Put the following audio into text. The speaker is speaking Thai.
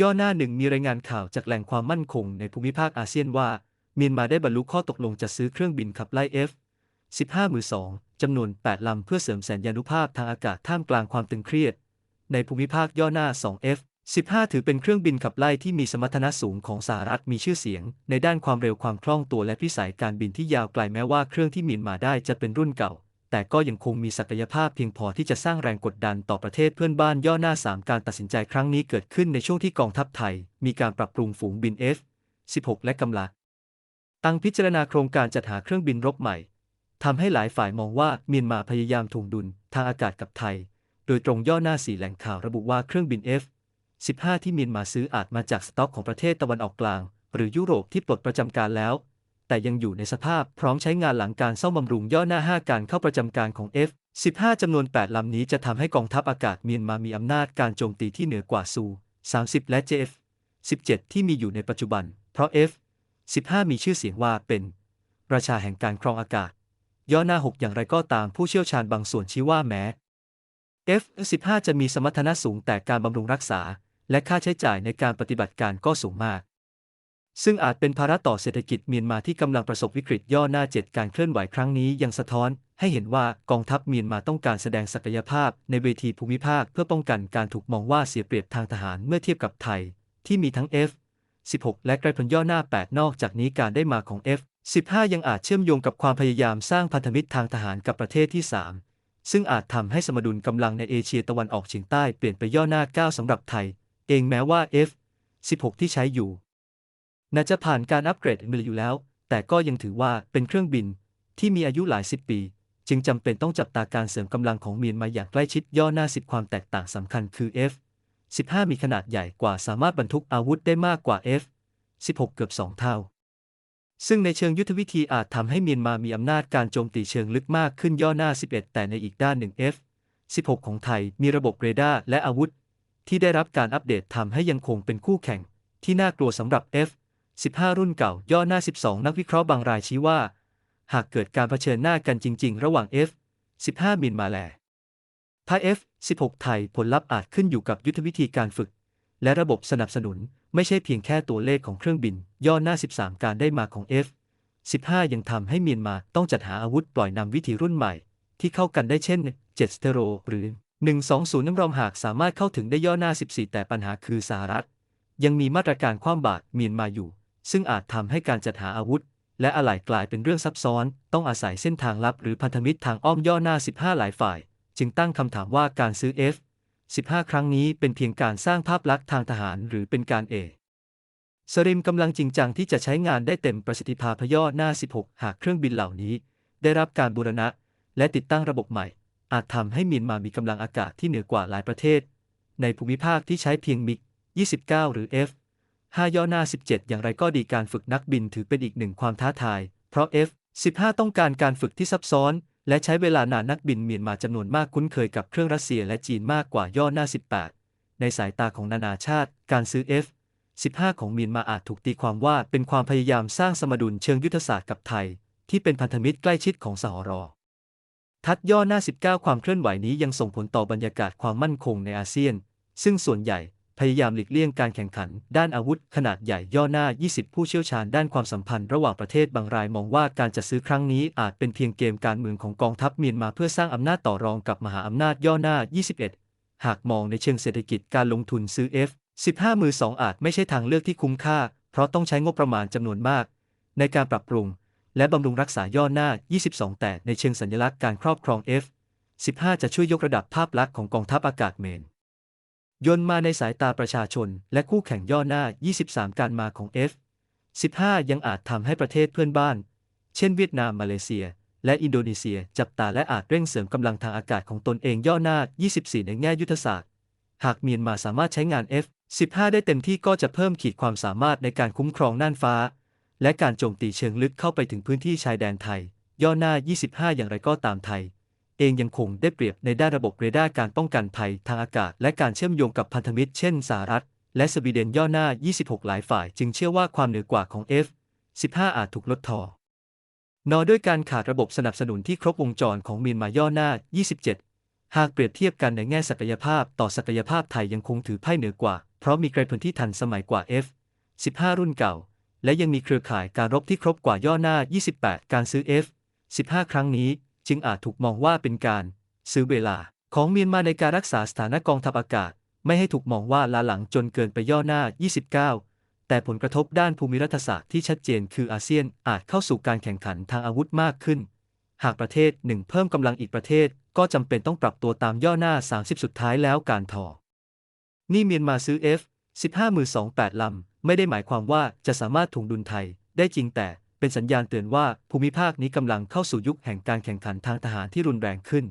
ย่อหน้าหนึ่งมีรายงานข่าวจากแหล่งความมั่นคงในภูมิภาคอาเซียนว่าเมียนมาได้บรรลุข้อตกลงจัดซื้อเครื่องบินขับไล่ F 15มือ2จำนวน 8 ลำเพื่อเสริมแสนยานุภาพทางอากาศท่ามกลางความตึงเครียด ในภูมิภาคย่อหน้า 2F 15 ถือเป็นเครื่องบินขับไล่ที่มีสมรรถนะสูงของสหรัฐมีชื่อเสียง ในด้านความเร็วความคล่องตัวและพิสัยการบินที่ยาวไกลแม้ว่าเครื่องที่มีนมาได้จะเป็นรุ่นเก่า แต่ก็ยังคงมีศักยภาพเพียงพอที่จะสร้างแรงกดดันต่อประเทศเพื่อนบ้านย่อหน้า 3 การตัดสินใจครั้งนี้เกิดขึ้นในช่วงที่กองทัพไทย มีการปรับปรุงฝูงบิน F-16 และกำลังตั้งพิจารณาโครงการจัดหาเครื่องบินรบใหม่ทำให้หลายฝ่ายมองว่าเมียนมาพยายามถ่วงดุลทางอากาศกับไทย โดยตรงย่อหน้าสี่แหล่งข่าวระบุว่าเครื่องบิน F 15 ที่เมียนมาซื้ออาจมาจากสต็อกของประเทศตะวันออกกลาง หรือยุโรปที่ปลดประจำการแล้ว แต่ยังอยู่ในสภาพพร้อมใช้งานหลังการซ่อมบำรุงย่อหน้า 5 การเข้าประจำการของ F 15 จำนวน 8 ลำนี้จะทำให้กองทัพอากาศเมียนมามีอำนาจการโจมตีที่เหนือกว่าซู30 และ JF 17 ที่มีอยู่ในปัจจุบัน เพราะ F 15 มีชื่อเสียงว่าเป็นราชาแห่งการครองอากาศ ย่อหน้า 6 อย่างไรก็ตามผู้เชี่ยวชาญบางส่วนชี้ว่าแม้ F15 จะมีสมรรถนะสูงแต่การบำรุงรักษา และค่าใช้จ่ายในการปฏิบัติการก็สูงมาก ซึ่งอาจเป็นภาระต่อเศรษฐกิจเมียนมาที่กำลังประสบวิกฤตย่อหน้า 7 การเคลื่อนไหวครั้งนี้ยังสะท้อน ให้เห็นว่ากองทัพเมียนมาต้องการแสดงศักยภาพในเวทีภูมิภาคเพื่อป้องกันการถูกมองว่าเสียเปรียบทางทหารเมื่อเทียบกับไทย ที่มีทั้ง F 16 และไกรพลย่อหน้า 8 นอกจากนี้การได้มาของ F 15 ยังอาจเชื่อมโยงกับความพยายามสร้างพันธมิตรทางทหารกับประเทศที่ 3 ซึ่งอาจทำให้สมดุลกำลังในเอเชียตะวันออกเฉียงใต้เปลี่ยนไปย่อหน้า 9สำหรับไทย เองแม้ว่า F 16 ที่ใช้อยู่ น่าจะผ่านการอัปเกรดมาอยู่แล้ว แต่ก็ยังถือว่าเป็นเครื่องบินที่มีอายุหลายสิบปี จึงจำเป็นต้องจับตาการเสริมกำลังของเมียนมาอย่างใกล้ชิดย่อหน้าสิบความแตกต่างสำคัญคือ F 15 มีขนาดใหญ่กว่าสามารถบรรทุกอาวุธได้มากกว่า F 16 เกือบ 2 เท่า ซึ่งในเชิงยุทธวิธีอาจทำให้เมียนมามีอำนาจการโจมตีเชิงลึกมากขึ้นย่อหน้า 11 แต่ในอีกด้านหนึ่ง F 16 ของไทยมีระบบเรดาร์และอาวุธ ที่ได้รับการอัปเดตทำให้ยังคงเป็นคู่แข่ง ที่น่ากลัวสำหรับ F 15 รุ่นเก่า ย่อหน้า 12 นักวิเคราะห์บางรายชี้ว่า หากเกิดการเผชิญหน้ากันจริง ๆ ระหว่าง F 15 มินมาแลถ้า F 16 ไทยผลลัพธ์อาจขึ้นอยู่กับยุทธวิธีการฝึก และระบบสนับสนุนไม่ใช่เพียงแค่ตัวเลขของเครื่องบิน ย่อหน้า 13 การได้มาของ F 15 ยังทำให้เมียนมาต้องจัดหาอาวุธปล่อยนำวิธีรุ่นใหม่ ที่เข้ากันได้เช่น7สเตโรหรือ 120 น้ำรอมหากสามารถเข้าถึงได้ย่อหน้า 14 แต่ปัญหาคือสหรัฐ ยังมีมาตรการคว่ำบาตรเมียนมาอยู่ ซึ่งอาจทำให้การจัดหาอาวุธ และอะไหล่กลายเป็นเรื่องซับซ้อน ต้องอาศัยเส้นทางลับหรือพันธมิตรทางอ้อมย่อหน้า 15 หลายฝ่าย จึงตั้งคำถามว่าการซื้อ F 15 ครั้งนี้เป็นเพียงการสร้างภาพลักษณ์ทางทหารหรือเป็นการเอสริมกำลังจริงจังที่จะใช้งานได้เต็มประสิทธิภาพย่อหน้า 16 หากเครื่องบินเหล่านี้ ได้รับการบูรณะ และติดตั้งระบบใหม่ อาจทำให้เมียนมามีกำลังอากาศที่เหนือกว่าหลายประเทศ ในภูมิภาคที่ใช้เพียงมิก 29 หรือ F 5 ย่อหน้า 17 อย่างไรก็ดีการฝึกนักบินถือเป็นอีกหนึ่งความท้าทาย เพราะ F 15 ต้องการการฝึกที่ซับซ้อน และใช้เวลานานนักบินเมียนมาจำนวนมากคุ้นเคยกับเครื่องรัสเซียและจีนมากกว่าย่อหน้า 18 ในสายตาของนานาชาติ การซื้อ F 15 ของเมียนมาอาจถูกตีความว่าเป็นความพยายามสร้างสมดุลเชิงยุทธศาสตร์กับไทย ที่เป็นพันธมิตรใกล้ชิดของสหรทัดย่อหน้า 19 ความเคลื่อนไหวนี้ยังส่งผลต่อบรรยากาศความมั่นคงในอาเซียน ซึ่งส่วนใหญ่ พยายามหลีกเลี่ยงการแข่งขัน ด้านอาวุธ ขนาดใหญ่ย่อหน้า 20 ผู้เชี่ยวชาญด้านความสัมพันธ์ระหว่างประเทศบางรายมองว่าการจัดซื้อครั้งนี้อาจเป็นเพียงเกมการเมืองของกองทัพเมียนมาเพื่อสร้างอำนาจต่อรองกับมหาอำนาจย่อหน้า 21 หากมองในเชิงเศรษฐกิจการลงทุนซื้อ F 15 มือ 2 อาจไม่ใช่ทางเลือกที่คุ้มค่า เพราะต้องใช้งบประมาณจำนวนมาก ในการปรับปรุง และบำรุงรักษาย่อหน้า 22 แต่ในเชิงสัญลักษณ์การครอบครอง F 15 จะช่วยยกระดับภาพลักษณ์ของกองทัพอากาศเมน ยนต์มาในสายตาประชาชน และคู่แข่งย่อหน้า 23 การมาของ F 15 ยังอาจทำให้ประเทศเพื่อนบ้าน เช่นเวียดนามมาเลเซีย และอินโดนีเซียจับตาและอาจเร่งเสริมกำลังทางอากาศของตนเองย่อหน้า 24 ในแง่ยุทธศาสตร์ หากเมียนมาสามารถใช้งาน F 15 ได้เต็มที่ก็จะเพิ่มขีดความสามารถในการคุ้มครองน่านฟ้า และการโจมตีเชิงลึกเข้าไปถึงพื้นที่ชายแดนไทย ย่อหน้า 25 อย่างไรก็ตามไทย เองยังคงได้เปรียบในด้านระบบเรดาร์การป้องกันภัยทางอากาศ และการเชื่อมโยงกับพันธมิตรเช่นสหรัฐ และสวีเดนย่อหน้า 26 หลายฝ่าย จึงเชื่อว่าความเหนือกว่าของ F 15 อาจถูกลดทอนอด้วยการขาดระบบสนับสนุนที่ครบวงจรของมีนมาย่อหน้า 27 หากเปรียบเทียบกันในแง่ศักยภาพต่อศักยภาพไทยยังคงถือไพ่เหนือกว่า เพราะมีไกรพลที่ทันสมัยกว่า F-15 รุ่นเก่า และยังมีเครือข่ายการรบที่ครบกว่าย่อหน้า 28 การซื้อ F-15 ครั้งนี้ จึงอาจถูกมองว่าเป็นการ ซื้อเวลาของเมียนมาในการรักษาสถานะกองทัพอากาศ ไม่ให้ถูกมองว่าลาหลังจนเกินไปย่อหน้า 29 แต่ผลกระทบด้านภูมิรัฐศาสตร์ที่ชัดเจนคืออาเซียนอาจเข้าสู่การแข่งขันทางอาวุธมากขึ้น หากประเทศหนึ่งเพิ่มกำลังอีกประเทศ ก็จำเป็นต้องปรับตัวตามย่อหน้า 30 สุดท้ายแล้วการทอนี่เมียนมาซื้อ F 15 มือ 2 8 ลำ ไม่ได้หมายความว่าจะสามารถถ่วงดุลไทยได้จริงแต่ เป็นสัญญาณเตือนว่าภูมิภาคนี้กำลังเข้าสู่ยุคแห่งการแข่งขันทางทหารที่รุนแรงขึ้น